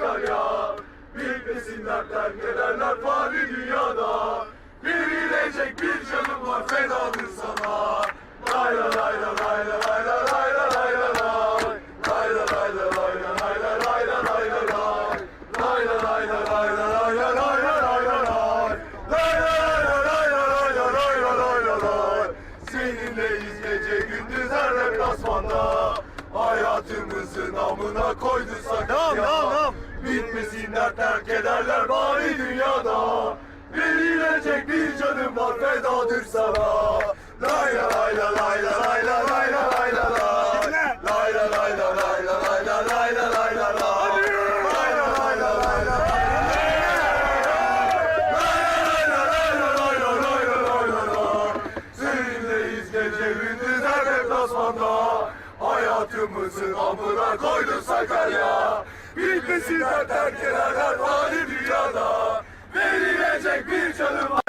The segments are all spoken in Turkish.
kar ya Bilmesinler terk ederler fani dünyada Verilecek bir canım var fedadır sana Lay la lay la lay la lay la lay la lay la lay Lay la lay la lay la lay la lay la lay la lay Lay la lay la lay la lay la Hayatımızın amına koyduysak ya Tamam tamam tamam koydu Sakarya Bilmesinler terk ederler fani dünyada Verilecek bir canım var.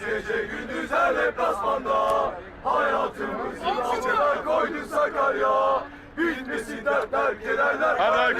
Gece gündüz her deplasmanda Hayatımızın Bitmesin dertler kederler Hadi